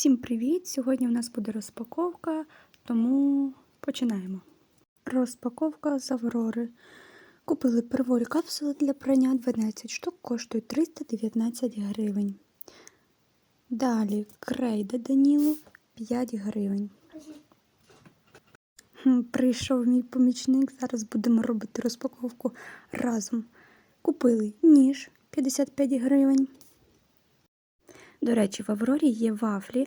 Всім привіт! Сьогодні у нас буде розпаковка, тому починаємо. Розпаковка з Аврори. Купили перволі капсули для прання 12 штук, коштують 319 гривень. Далі крейда Данілу 5 гривень. Прийшов мій помічник, зараз будемо робити розпаковку разом. Купили ніж 55 гривень. До речі, в Аврорі є вафлі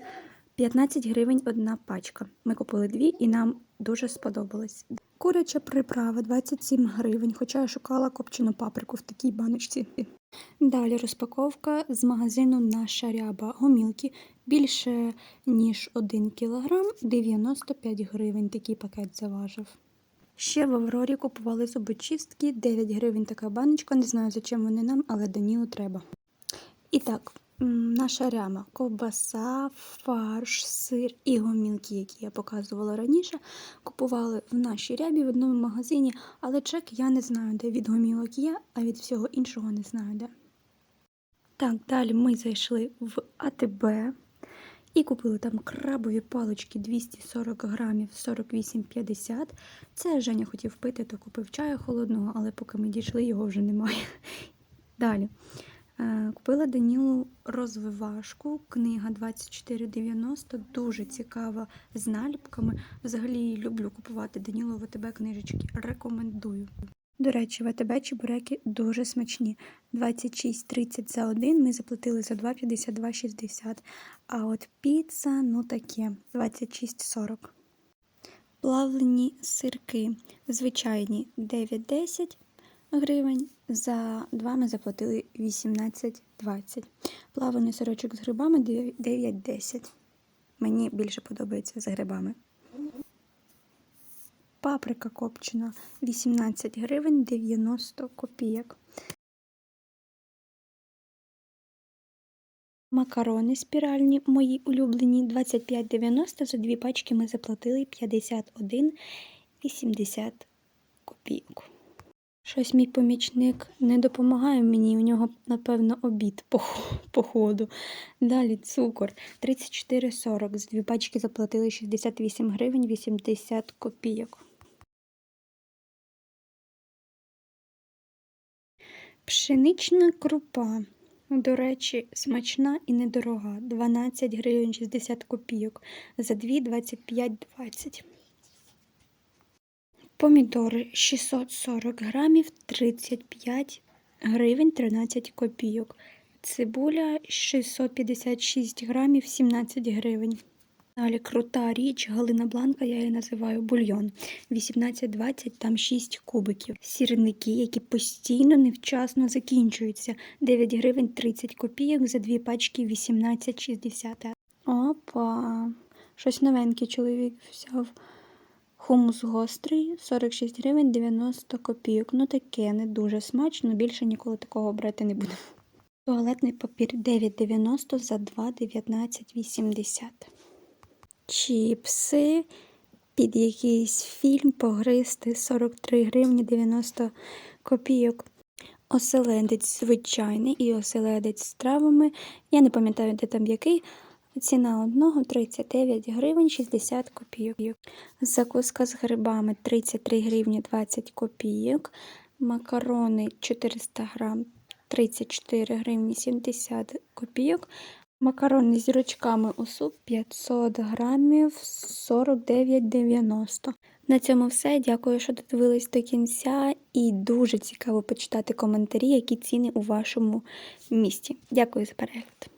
15 гривень одна пачка. Ми купили дві і нам дуже сподобалось. Куряча приправа 27 гривень, хоча я шукала копчену паприку в такій баночці. Далі розпаковка з магазину Наша ряба. Гомілки більше ніж 1 кг, 95 гривень. Такий пакет заважив. Ще в Аврорі купували зубочистки, 9 гривень така баночка. Не знаю, за чим вони нам, але Данілу треба. І так, наша ряма, ковбаса, фарш, сир і гомілки, які я показувала раніше, купували в нашій рябі в одному магазині, але чек я не знаю, де від гомілок є, а від всього іншого не знаю де. Так, далі ми зайшли в АТБ і купили там крабові палички 240 грамів 48,50. Це Женя хотів пити, то купив чаю холодного, але поки ми дійшли, його вже немає. Далі. Е, Купила Данілу розвивашку, книга 2490, дуже цікава з наліпками. Взагалі люблю купувати Данілу в АТБ книжечки. Рекомендую. До речі, в АТБ чебуреки дуже смачні. 26,30 за один, ми заплатили за 2, 52,60. А от піца, ну таке, 26,40. Плавлені сирки, звичайні 9,10 гривень. За два ми заплатили 18,20. Плаваний сирочок з грибами 9,10. Мені більше подобається з грибами. Паприка копчена 18 гривень 90 копійок. Макарони спіральні, мої улюблені 25,90. За дві пачки ми заплатили 51,80 копійок. Щось мій помічник не допомагає мені, у нього, напевно, обід по, ходу. Далі цукор 34,40. З дві пачки заплатили 68 гривень 80 копійок. Пшенична крупа. До речі, смачна і недорога. 12 гривень 60 копійок. За дві 25,20. Помідори 640 грамів 35 гривень 13 копійок. Цибуля 656 грамів 17 гривень. Далі крута річ, Галина Бланка, я її називаю бульйон. 18-20, там 6 кубиків. Сірники, які постійно невчасно закінчуються. 9 гривень 30 копійок за дві пачки 18,60. Опа! Щось новеньке чоловік взяв. Хумус гострий 46 гривень 90 копійок. Ну таке не дуже смачно, більше ніколи такого брати не буду. Туалетний папір 9,90 за 2,19,80. Чіпси під якийсь фільм погристи 43 гривні 90 копійок. Оселедець звичайний і оселедець з травами. Я не пам'ятаю, де там який. Ціна одного 39 гривень 60 копійок. Закуска з грибами 33 гривні 20 копійок. Макарони 400 грам 34 гривні 70 копійок. Макарони з зірочками у суп 500 грамів 49,90. На цьому все. Дякую, що додивились до кінця. І дуже цікаво почитати коментарі, які ціни у вашому місті. Дякую за перегляд.